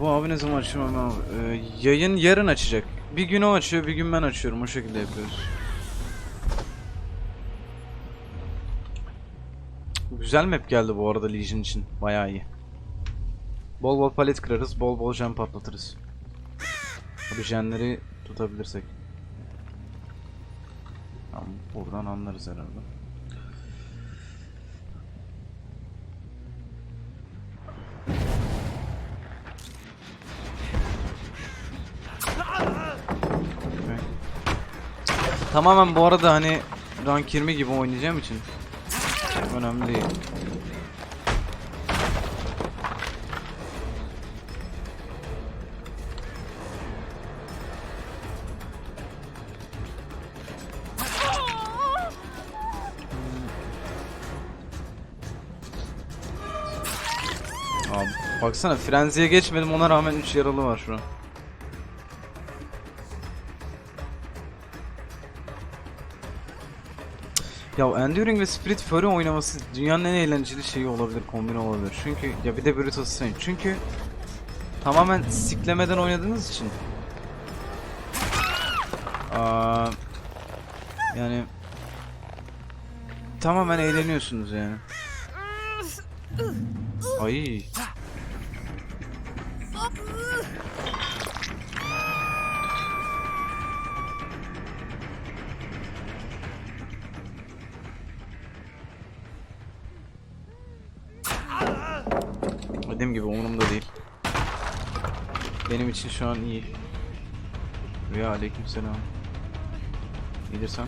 Bu abi ne zaman açıyorum abi? Ee, yayın yarın açacak. Bir gün o açıyor, bir gün ben açıyorum. O şekilde yapıyoruz. Güzel map geldi bu arada Legion için. Bayağı iyi. Bol bol palet kırarız, bol bol jam patlatırız. Bu jenleri tutabilirsek. Tamam, buradan anlarız herhalde. Tamamen bu arada hani rank 20 gibi oynayacağım için önemli değil. Baksana frenziye geçmedim ona rağmen 3 yaralı var şu an. Ya Enduring ve Spirit Fury oynaması dünyanın en eğlenceli şeyi olabilir, kombin olabilir. Çünkü ya bir de Brutus Saint. Çünkü tamamen siklemeden oynadığınız için. Aa, yani tamamen eğleniyorsunuz yani. Ay. Dediğim gibi umurumda değil. Benim için şu an iyi. Ve aleykümselam. İyidir sen.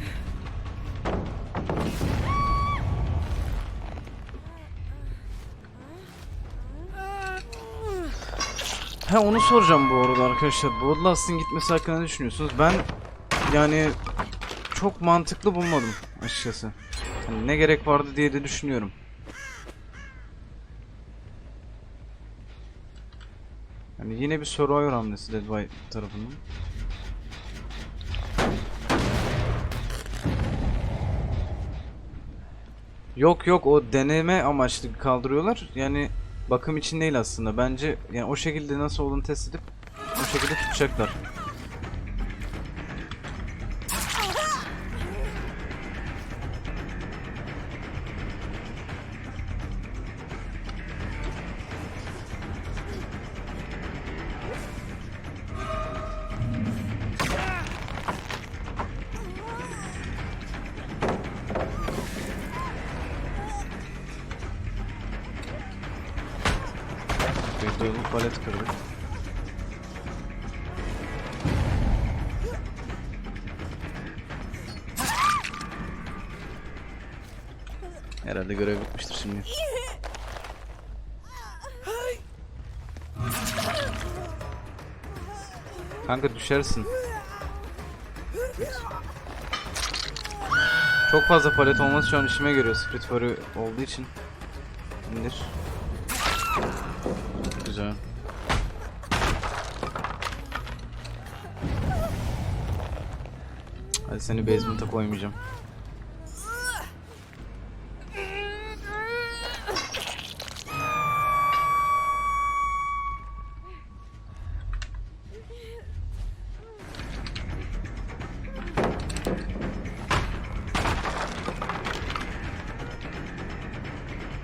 He onu soracağım bu arada arkadaşlar. Bloodlust'ın gitmesi hakkında ne düşünüyorsunuz? Ben yani çok mantıklı bulmadım açıkçası. Hani ne gerek vardı diye de düşünüyorum. Yani yine bir Survivor hamlesi Dead by tarafından. Yok yok o deneme amaçlı kaldırıyorlar. Yani bakım için değil aslında. Bence yani o şekilde nasıl olduğunu test edip o şekilde tutacaklar. Yolu palet kırdık. Herhalde görev bitmiştir şimdi. Kanka düşersin. Çok fazla palet olması şu an işime görüyor Spirit Fury olduğu için. İndir. Güzel. Hadi seni basement'a koymayacağım.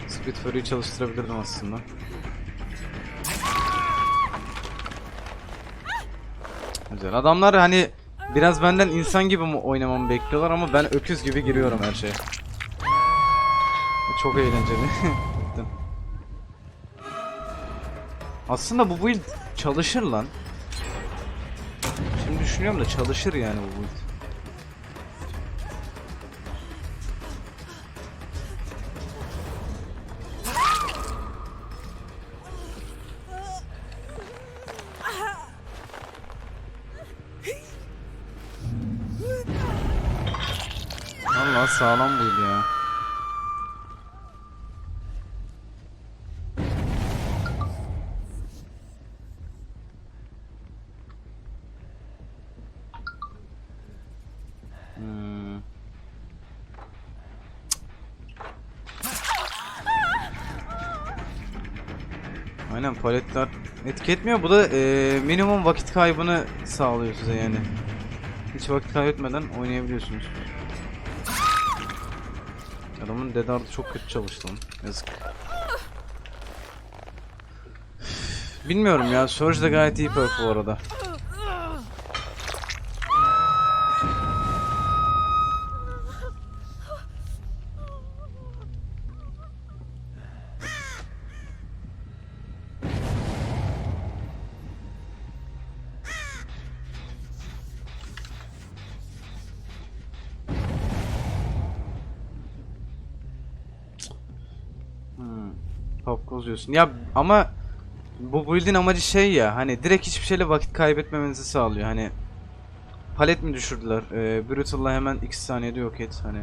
Spirit Fury'yi çalıştırabilirdim aslında. Güzel. Adamlar hani biraz benden insan gibi mi oynamamı bekliyorlar ama ben öküz gibi giriyorum her şeye. Çok eğlenceli. Aslında bu build çalışır lan. Şimdi düşünüyorum da çalışır yani bu build. Valla sağlam buydu ya. Hmm. Aynen paletler etki etmiyor. Bu da e, minimum vakit kaybını sağlıyor size yani. Hiç vakit kaybetmeden oynayabiliyorsunuz. Adamın dedardı çok kötü çalıştı lan. Yazık. Bilmiyorum ya. Surge de gayet iyi perk bu arada. Popcoz diyorsun. Ya ama bu build'in amacı şey ya hani direkt hiçbir şeyle vakit kaybetmemenizi sağlıyor. Hani palet mi düşürdüler? Ee, Brutal'la hemen x saniyede yok et hani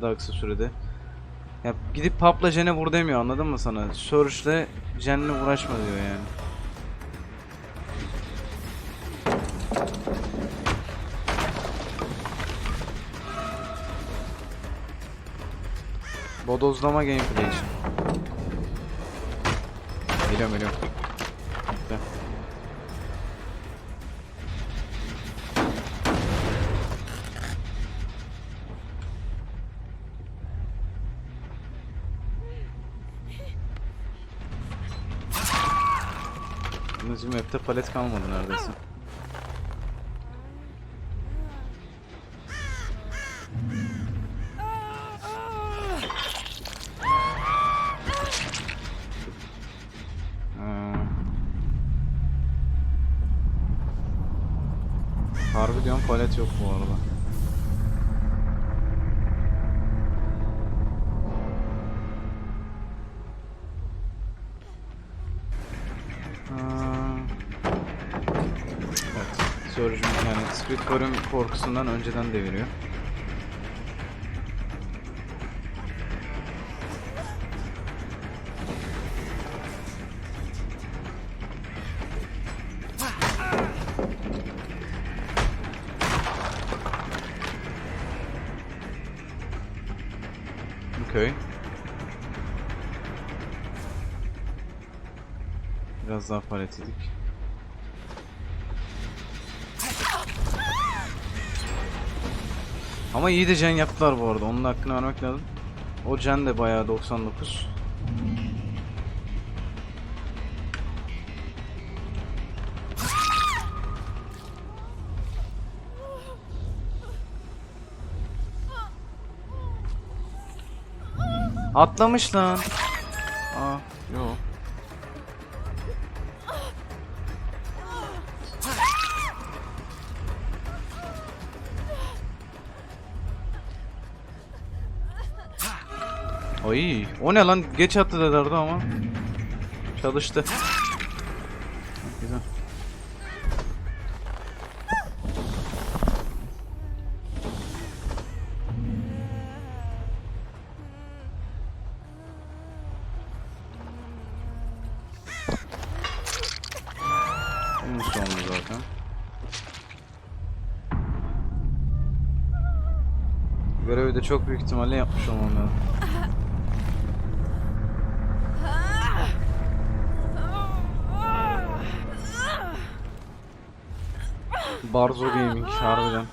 daha kısa sürede. Ya gidip Pup'la Jen'e vur demiyor anladın mı sana? Surge'le Jen'le uğraşma diyor yani. Bodozlama gameplay için. Geliyorum geliyorum. Gel. Bizim map'te palet kalmadı neredeyse. Harbi diyorum palet yok bu arada. Evet. Surge'un yani Spirit Core'un korkusundan önceden deviriyor. Okay. Biraz daha palet yedik. Ama iyi de can yaptılar bu arada. Onun hakkını vermek lazım. O can de bayağı 99. Atlamış lan. Aa, yok. Ay, o ne lan? Geç attı dedilerdi ama. Çalıştı. Bunun sonunda zaten. Görevi de çok büyük ihtimalle yapmış olmam lazım. Barzo Gaming harbiden.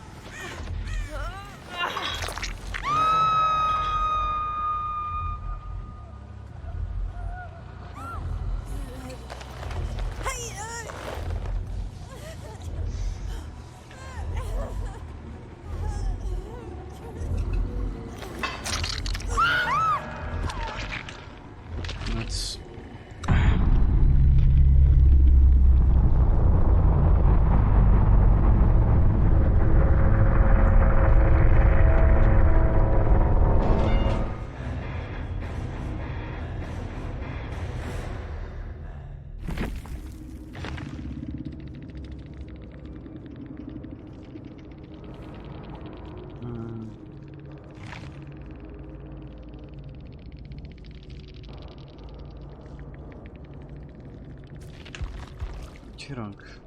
İki rank.